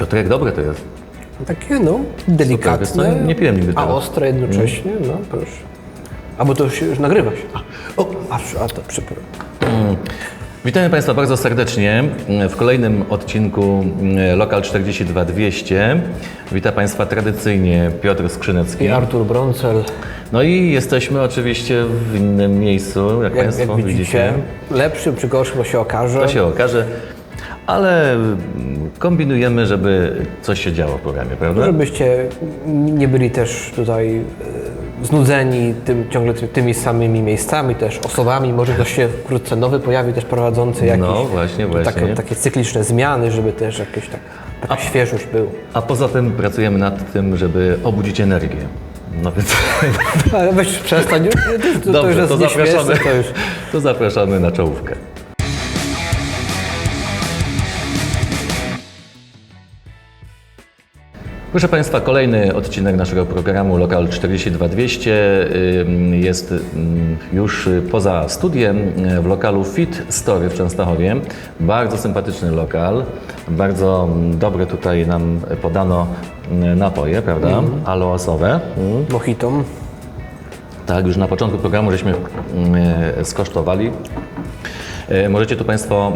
Piotrek, dobre to jest. Takie, no, wiesz delikatne, co, nie piłem nigdy a tego. ostre jednocześnie, no proszę. A bo to już, już nagrywa się. O, aż, a to przepraszam. Witamy Państwa bardzo serdecznie w kolejnym odcinku mm, Lokal 42200. Witam Państwa tradycyjnie Piotr Skrzynecki. I Artur Broncel, No i jesteśmy oczywiście w innym miejscu, jak, jak, Państwo jak widzicie, lepszym czy gorszym to się okaże. To się okaże, ale mm, kombinujemy, żeby coś się działo w programie, prawda? Żebyście nie byli też tutaj e, znudzeni tym, ciągle ty, tymi samymi miejscami, też osobami. Może ktoś się wkrótce nowy pojawi, też prowadzący jakieś No, właśnie, właśnie. Takie, takie cykliczne zmiany, żeby też jakieś tak, taka świeżość była. A poza tym pracujemy nad tym, żeby obudzić energię. No więc Ale weź przestań, to, to, Dobrze, już jest to zapraszamy. to już... to zapraszamy na czołówkę. Proszę Państwa, kolejny odcinek naszego programu Lokal 42200 ym, jest już poza studiem y, w lokalu Fit Story w Częstochowie. Bardzo sympatyczny lokal, bardzo mm, dobre tutaj nam podano y, napoje, prawda? Aloasowe. Mm. Mojito. Tak, już na początku programu żeśmy e, skosztowali. Możecie tu Państwo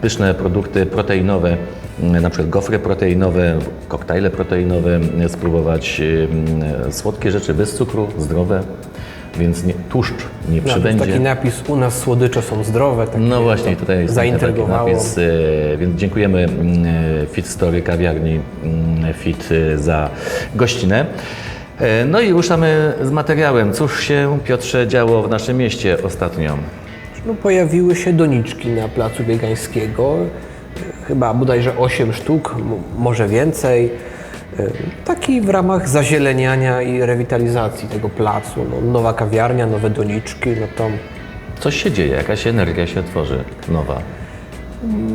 pyszne produkty proteinowe, na przykład gofry proteinowe, koktajle proteinowe e, spróbować. e, m, Słodkie rzeczy bez cukru, zdrowe, więc nie, tłuszcz nie Nawet przybędzie. Taki napis, u nas słodycze są zdrowe. Takie, No właśnie, tutaj jest taki zaintrygowało. napis, e, więc dziękujemy mm, e, Fit Story kawiarni mm, Fit e, za gościnę. E, No i ruszamy z materiałem. Cóż się, Piotrze, działo w naszym mieście ostatnio? No, pojawiły się doniczki na placu Biegańskiego. Chyba bodajże 8 sztuk, może więcej. Y, Taki w ramach zazieleniania i rewitalizacji tego placu. No, nowa kawiarnia, nowe doniczki, no to Coś się dzieje, jakaś energia się tworzy nowa.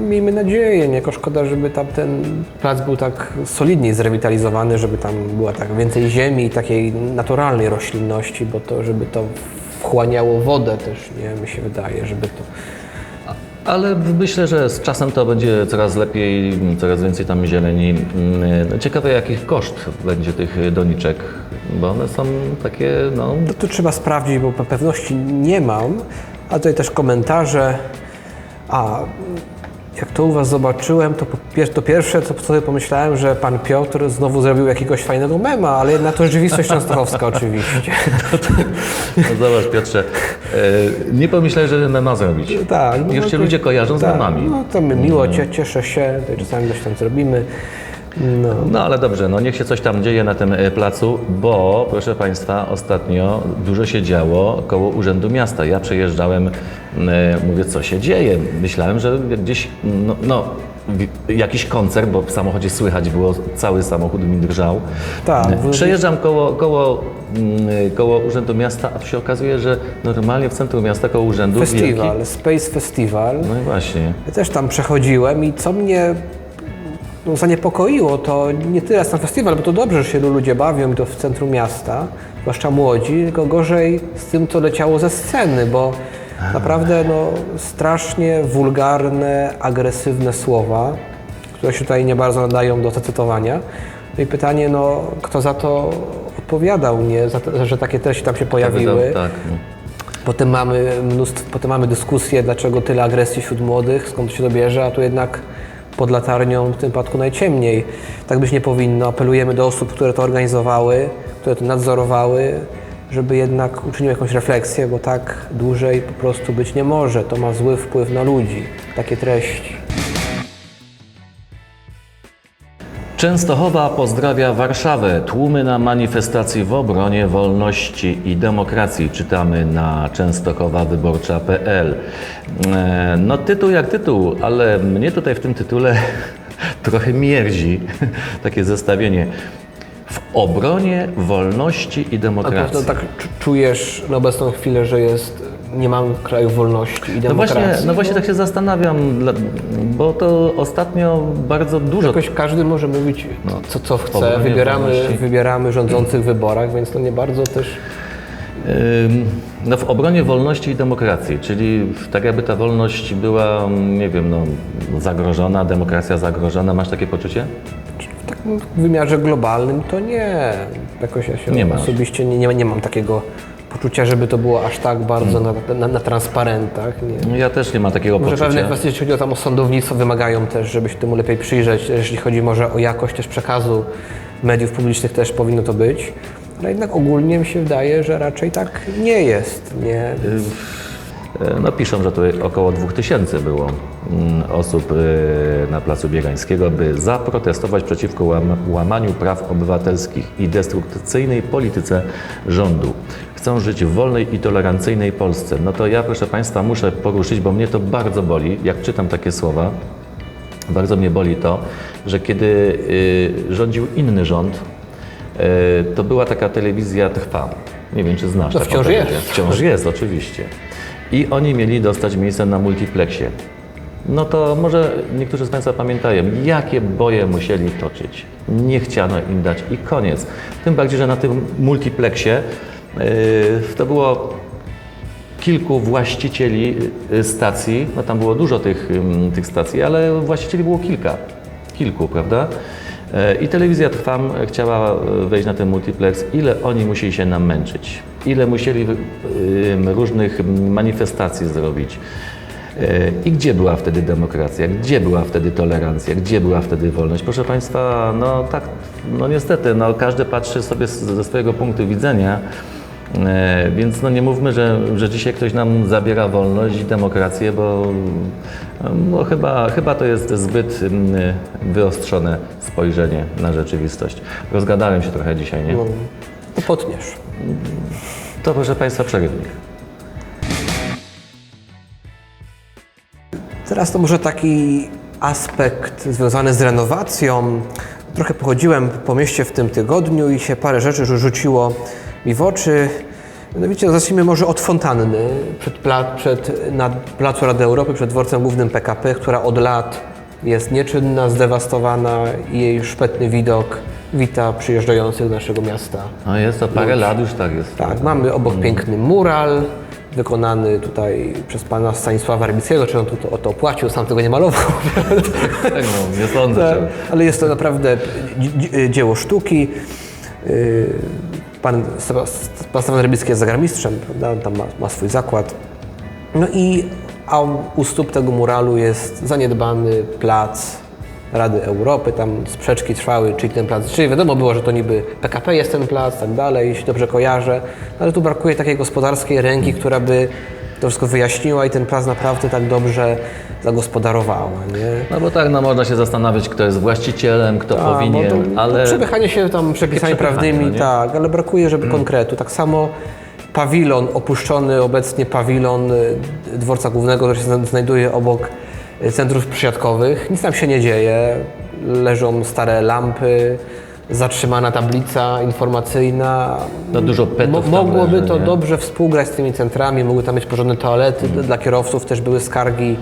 miejmy nadzieję, nie? Szkoda, żeby tam ten plac był tak solidniej zrewitalizowany, żeby tam była tak więcej ziemi i takiej naturalnej roślinności, bo to, żeby to wchłaniało wodę też, nie? Mi się wydaje, żeby to... Ale myślę, że z czasem to będzie coraz lepiej, coraz więcej tam zieleni. No Ciekawe, jaki koszt będzie tych doniczek, bo one są takie, no, To, to trzeba sprawdzić, bo pe- pewności nie mam. A tutaj też komentarze. A jak to u Was zobaczyłem, to, to pierwsze, co sobie pomyślałem, że Pan Piotr znowu zrobił jakiegoś fajnego mema, ale jednak to rzeczywistość częstochowska oczywiście. No zobacz Piotrze, e, nie pomyślałem, że mema zrobić. tak. no Już cię ludzie kojarzą z tak, memami. No to my miło, cie, cieszę się, czasami coś tam zrobimy. No. No ale dobrze, no niech się coś tam dzieje na tym e, placu, bo proszę Państwa, ostatnio dużo się działo koło Urzędu Miasta. Ja przejeżdżałem, e, mówię, co się dzieje. Myślałem, że gdzieś, no, no jakiś koncert, bo w samochodzie słychać było, cały samochód mi drżał. Tak, E, Przejeżdżam koło, koło, koło Urzędu Miasta, a się okazuje, że normalnie w centrum miasta koło urzędu Festiwal, wielki- Space Festival. No i właśnie. Ja też tam przechodziłem i co mnie no, zaniepokoiło, to nie tyle sam festiwal, bo to dobrze, że się ludzie bawią i to w centrum miasta, zwłaszcza młodzi, tylko gorzej z tym, co leciało ze sceny, bo naprawdę no, strasznie wulgarne, agresywne słowa, które się tutaj nie bardzo nadają do zacytowania. No i pytanie, no, kto za to odpowiadał, nie? Za to, że takie treści tam się pojawiły. Tak. no. Potem mamy mnóstwo, potem mamy dyskusję, dlaczego tyle agresji wśród młodych, skąd to się to bierze, a tu jednak pod latarnią w tym przypadku najciemniej. Tak być nie powinno. Apelujemy do osób, które to organizowały, które to nadzorowały, żeby jednak uczyniły jakąś refleksję, bo tak dłużej po prostu być nie może. To ma zły wpływ na ludzi, takie treści. Częstochowa pozdrawia Warszawę. Tłumy na manifestacji w obronie wolności i demokracji czytamy na częstochowawyborcza.pl. E, No tytuł jak tytuł, ale mnie tutaj w tym tytule trochę mierzi takie zestawienie. W obronie wolności i A to, demokracji. to tak czu- czujesz na obecną chwilę, że jest, nie mamy kraju wolności i No demokracji? właśnie, no właśnie tak się zastanawiam, bo to ostatnio bardzo dużo Jakoś każdy może mówić, co, co chce. Wybieramy, wolności. wybieramy rządzących w wyborach, więc to nie bardzo też No w obronie wolności i demokracji, czyli tak jakby ta wolność była, nie wiem, no, zagrożona, demokracja zagrożona. Masz takie poczucie? W takim wymiarze globalnym to nie. Jakoś ja się Nie osobiście nie, nie, nie mam takiego poczucia, żeby to było aż tak bardzo Mm. na, na, na transparentach. Nie. Ja też nie mam takiego Może poczucia. pewne kwestie, jeśli chodzi o tam o sądownictwo, wymagają też, żeby się temu lepiej przyjrzeć. Jeśli chodzi może o jakość też przekazu mediów publicznych, też powinno to być. Ale jednak ogólnie mi się wydaje, że raczej tak nie jest. Nie. E, No piszą, że tu około 2000 było mm, osób e, na Placu Biegańskiego, by zaprotestować przeciwko łam- łamaniu praw obywatelskich i destrukcyjnej polityce rządu. Chcą żyć w wolnej i tolerancyjnej Polsce. No to ja, proszę Państwa, muszę poruszyć, bo mnie to bardzo boli, jak czytam takie słowa. Bardzo mnie boli to, że kiedy y, rządził inny rząd, to była taka telewizja Trwa. Nie wiem, czy znasz To taką wciąż telewizję. jest. Wciąż jest, oczywiście. I oni mieli dostać miejsce na multiplexie. No to może niektórzy z Państwa pamiętają, jakie boje musieli toczyć. Nie chciano im dać i koniec. Tym bardziej, że na tym multiplexie yy, to było kilku właścicieli y, stacji, no tam było dużo tych, ym, tych stacji, ale właścicieli było kilka, kilku, prawda? E, I telewizja Trwam chciała e, wejść na ten multiplex. Ile oni musieli się namęczyć? Ile musieli ym, różnych manifestacji zrobić? E, I gdzie była wtedy demokracja? Gdzie była wtedy tolerancja? Gdzie była wtedy wolność? Proszę Państwa, no tak, no niestety, no każdy patrzy sobie ze swojego punktu widzenia. E, Więc no nie mówmy, że, że dzisiaj ktoś nam zabiera wolność i demokrację, bo, bo chyba, chyba to jest zbyt wyostrzone spojrzenie na rzeczywistość. Rozgadałem się trochę dzisiaj, nie? No, to potniesz. To proszę Państwa przerywnik. Teraz to może taki aspekt związany z renowacją. Trochę pochodziłem po mieście w tym tygodniu i się parę rzeczy rzu- rzuciło mi w oczy. Mianowicie zacznijmy może od fontanny przed, pla, przed, na Placu Rady Europy, przed dworcem głównym PKP, która od lat jest nieczynna, zdewastowana i jej szpetny widok wita przyjeżdżających do naszego miasta. No jest to parę lat już tak jest. Tak, mamy obok piękny mural wykonany tutaj przez pana Stanisława Rybickiego, czy on tu to, o to opłacił, sam tego nie malował. Tak, no, nie sądzę, Tak, ale jest to naprawdę dzi- dzi- dzieło sztuki. Yy, pan Stefan Rybicki jest zagramistrzem, prawda? On tam ma, ma swój zakład. No i a u stóp tego muralu jest zaniedbany plac Rady Europy, tam sprzeczki trwały, czyli ten plac, czyli wiadomo było, że to niby PKP jest ten plac, tak dalej, jeśli dobrze kojarzę, ale tu brakuje takiej gospodarskiej ręki, która by to wszystko wyjaśniła i ten plac naprawdę tak dobrze zagospodarowała, nie? No bo tak, no można się zastanawiać, kto jest właścicielem, kto A, powinien, bo to, ale... przepychanie się tam przepisami prawnymi, no tak, ale brakuje, żeby konkretu. Tak samo pawilon, opuszczony obecnie pawilon y, dworca głównego, który się zna- znajduje obok y, centrów przysiadkowych. Nic tam się nie dzieje. Leżą stare lampy, zatrzymana tablica informacyjna. No dużo petów Mogłoby leży, to nie? dobrze współgrać z tymi centrami, mogły tam być porządne toalety dla kierowców, też były skargi.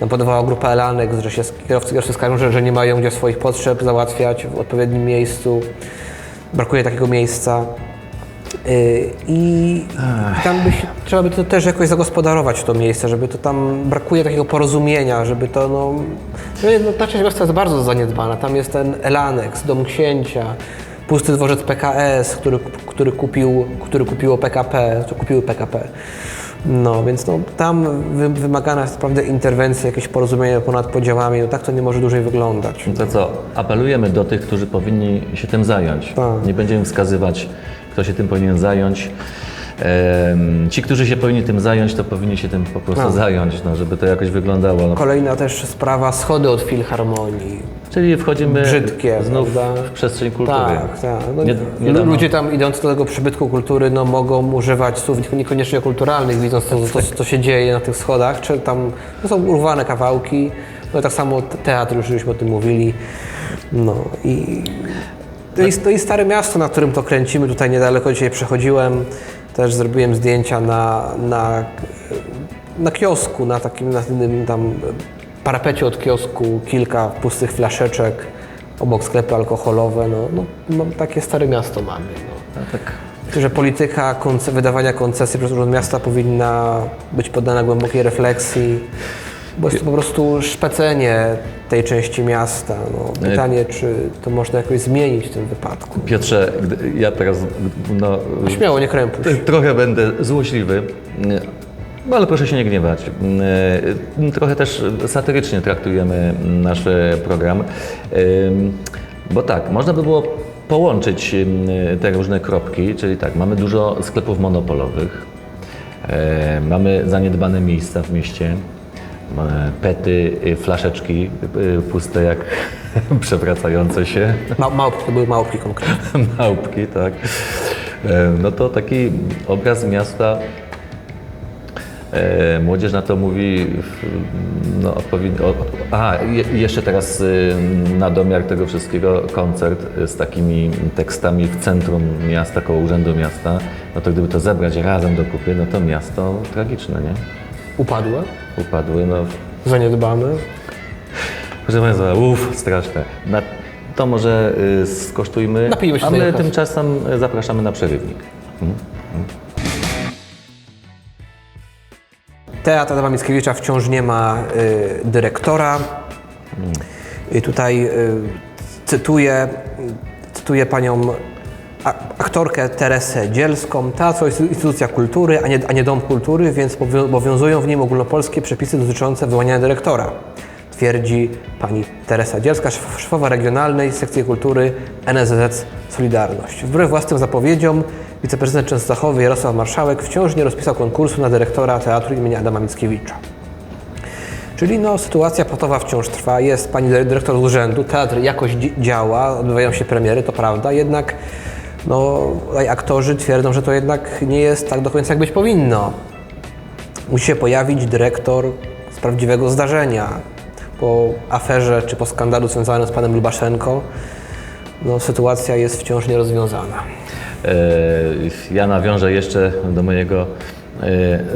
Tam podawała grupa Elanek, że się kierowcy, kierowcy skarżą, że, że nie mają gdzie swoich potrzeb załatwiać w odpowiednim miejscu. Brakuje takiego miejsca. Yy, I tam by się, trzeba by to też jakoś zagospodarować to miejsce, żeby to tam brakuje takiego porozumienia, żeby to no, no, no ta część miasta jest bardzo zaniedbana. Tam jest ten Elanex, Dom Księcia, pusty dworzec PKS, który, który, kupił, który kupiło PKP, co kupiły PKP. No, więc no, tam wy, wymagana jest naprawdę interwencja, jakieś porozumienie ponad podziałami. No, tak to nie może dłużej wyglądać. To co, apelujemy do tych, którzy powinni się tym zająć. Tak. Nie będziemy wskazywać, kto się tym powinien zająć. Em, ci, którzy się powinni tym zająć, to powinni się tym po prostu Tak. zająć, no, żeby to jakoś wyglądało. No. Kolejna też sprawa, schody od filharmonii. Czyli wchodzimy Brzydkie, znów prawda? w przestrzeń kultury. Tak, tak. No, Nie- niedawno- ludzie tam idąc do tego przybytku kultury, no mogą używać słów niekoniecznie kulturalnych, widząc to, to, co się dzieje na tych schodach, czy tam no, są urwane kawałki. No tak samo te- teatr, już żeśmy o tym mówili. No i to jest, to jest stare miasto, na którym to kręcimy. Tutaj niedaleko dzisiaj przechodziłem. Też zrobiłem zdjęcia na, na, na kiosku, na takim na tym tam parapecie od kiosku, kilka pustych flaszeczek, obok sklepy alkoholowe. No, no, no takie stare miasto mamy. No. A tak że polityka konce- wydawania koncesji przez Urząd Miasta powinna być poddana głębokiej refleksji, bo jest to po prostu szpecenie tej części miasta. No, pytanie, czy to można jakoś zmienić w tym wypadku. Piotrze, ja teraz no, Śmiało, nie krępuj. trochę będę złośliwy, no ale proszę się nie gniewać. E, Trochę też satyrycznie traktujemy nasz program, bo tak, można by było połączyć te różne kropki, czyli tak, mamy dużo sklepów monopolowych, e, mamy zaniedbane miejsca w mieście, pety, y, flaszeczki y, puste jak przewracające się. Ma, małpki, to były małpki konkretnie. Małpki, tak. E, No to taki obraz miasta. E, Młodzież na to mówi, no odpowiednio. o- A, i jeszcze teraz y, na domiar tego wszystkiego koncert z takimi tekstami w centrum miasta, koło Urzędu Miasta. No to gdyby to zebrać razem do kupy, no to miasto tragiczne, nie? Upadłe, Upadły, no zaniedbane. Proszę Państwa, uff, straszne. Na, to może y, skosztujmy, Napijmy się a my tymczasem zapraszamy na przerywnik. Teatr Adama Mickiewicza wciąż nie ma y, dyrektora. I tutaj y, cytuję, cytuję panią aktorkę Teresę Dzielską. Teatr to instytucja kultury, a nie, a nie dom kultury, więc obowiązują w nim ogólnopolskie przepisy dotyczące wyłaniania dyrektora. Twierdzi pani Teresa Dzielska, szef- szefowa regionalnej sekcji kultury NSZZ Solidarność. Wbrew własnym zapowiedziom wiceprezydent Częstochowy Jarosław Marszałek wciąż nie rozpisał konkursu na dyrektora Teatru im. Adama Mickiewicza. Czyli no, sytuacja patowa wciąż trwa, jest pani dyre- dyrektor z urzędu, teatr jakoś dzi- działa, odbywają się premiery, to prawda, jednak no, aktorzy twierdzą, że to jednak nie jest tak do końca, jak być powinno. Musi się pojawić dyrektor z prawdziwego zdarzenia. Po aferze czy po skandalu związanym z panem Lubaszenko, no, sytuacja jest wciąż nierozwiązana. E, Ja nawiążę jeszcze do mojego e,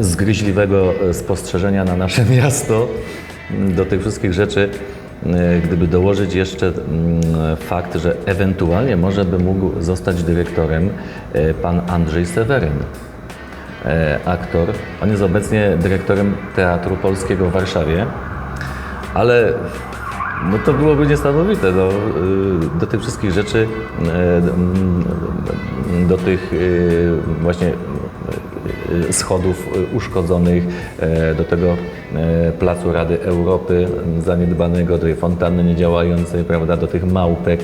zgryźliwego spostrzeżenia na nasze miasto, do tych wszystkich rzeczy. e, Gdyby dołożyć jeszcze mm, fakt, że ewentualnie może by mógł zostać dyrektorem pan Andrzej Seweryn. aktor. On jest obecnie dyrektorem Teatru Polskiego w Warszawie, ale no to byłoby niesamowite. No, y, do tych wszystkich rzeczy, y, mm, do tych y, właśnie schodów uszkodzonych, y, do tego y, Placu Rady Europy zaniedbanego, do tej fontanny niedziałającej, prawda, do tych małpek,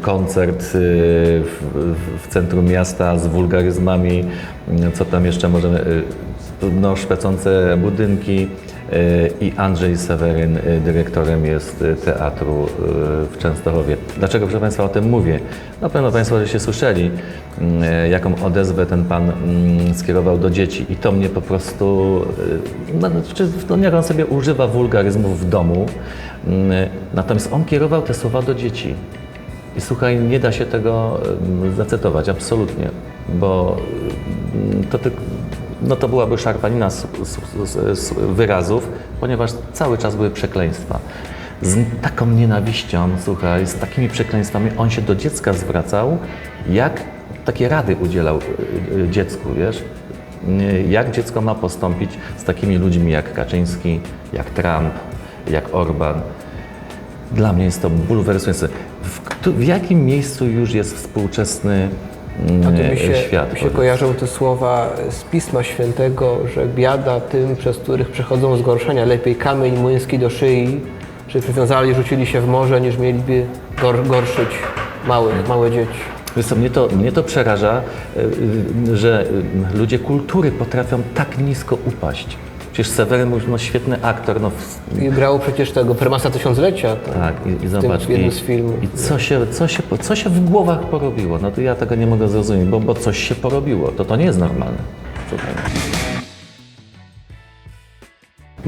koncert w, centrum miasta z wulgaryzmami, co tam jeszcze możemy, no, szpecące budynki, i Andrzej Seweryn y, dyrektorem jest y, teatru y, w Częstochowie. Dlaczego, proszę Państwa, o tym mówię? Na pewno Państwo żeście słyszeli, y, jaką odezwę ten Pan mm, skierował do dzieci i to mnie po prostu, y, no, czy, no niech on sobie używa wulgaryzmów w domu, y, natomiast on kierował te słowa do dzieci. I słuchaj, nie da się tego zacytować, absolutnie, bo to, tylko, no to byłaby szarpanina s- s- s- wyrazów, ponieważ cały czas były przekleństwa. Z taką nienawiścią, słuchaj, z takimi przekleństwami on się do dziecka zwracał, jak takie rady udzielał y, y, dziecku, wiesz? Jak dziecko ma postąpić z takimi ludźmi jak Kaczyński, jak Trump, jak Orban. Dla mnie jest to bulwersujące. W, w jakim miejscu już jest współczesny A tu mi się, świat? mi się kojarzą te słowa z Pisma Świętego, że biada tym, przez których przechodzą zgorszenia. Lepiej kamień młyński do szyi, czy przywiązali, rzucili się w morze, niż mieliby gor, gorszyć małych, małe dzieci. Wiesz co, mnie to, mnie to przeraża, y, y, że y, ludzie kultury potrafią tak nisko upaść. Przecież Seweryn no świetny aktor, no I grał przecież tego Prymasa Tysiąclecia. To tak, i, i zobacz, i, i co, się, co, się, co się w głowach porobiło? No to ja tego nie mogę zrozumieć, bo, bo coś się porobiło, to to nie jest normalne. Słuchaj.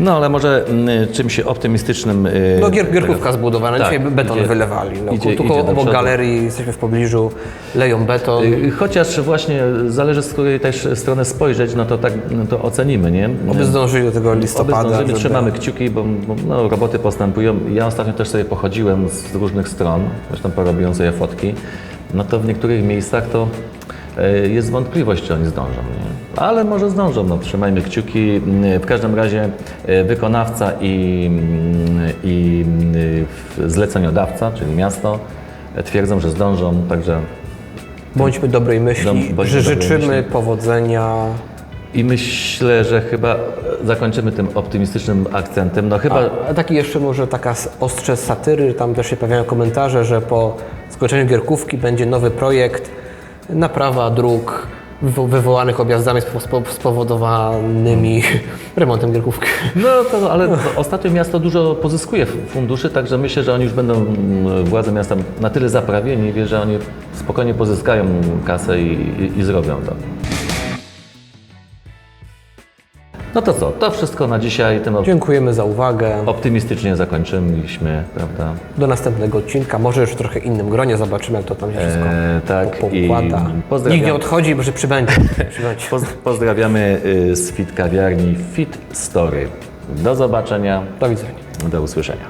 No ale może mm, czymś optymistycznym... y, No gier, gierkówka zbudowana, Tak, dzisiaj beton idzie- wylewali. No, idzie- tu idzie do obok przodu. galerii jesteśmy w pobliżu, leją beton. Y, Chociaż właśnie zależy z której też strony spojrzeć, no to tak no to ocenimy, nie? Oby zdążyli do tego Oby listopada. żeby- trzymamy kciuki, bo, bo no, roboty postępują. Ja ostatnio też sobie pochodziłem z różnych stron, zresztą porobiłem sobie fotki. No to w niektórych miejscach to jest wątpliwość, czy oni zdążą. Nie? Ale może zdążą, no, trzymajmy kciuki. Mm, W każdym razie e, wykonawca i, mm, i mm, zleceniodawca, czyli miasto, e, twierdzą, że zdążą, także Bądźmy dobrej myśli, bądźmy że dobrej życzymy myśli. powodzenia. i myślę, że chyba zakończymy tym optymistycznym akcentem. No chyba A, a taki jeszcze może taka ostrze satyry, tam też się pojawiają komentarze, że po skończeniu gierkówki będzie nowy projekt naprawa dróg wywo- wywołanych objazdami spo- spo- spowodowanymi remontem gierkówki. No to, ale ostatnio miasto dużo pozyskuje funduszy, także myślę, że oni już będą, mm, władze miasta na tyle zaprawieni, wie, że oni spokojnie pozyskają kasę i, i, i zrobią to. No to co, to wszystko na dzisiaj, tym op- Dziękujemy za uwagę. optymistycznie zakończyliśmy, prawda? Do następnego odcinka, może już w trochę innym gronie, zobaczymy jak to tam się wszystko E, tak, po- i poukłada. pozdrawiam. Nikt nie odchodzi, bo że przybędzie. przybędzie. Poz, pozdrawiamy y, z Fit Kawiarni Fit Story. Do zobaczenia, Do widzenia. do usłyszenia.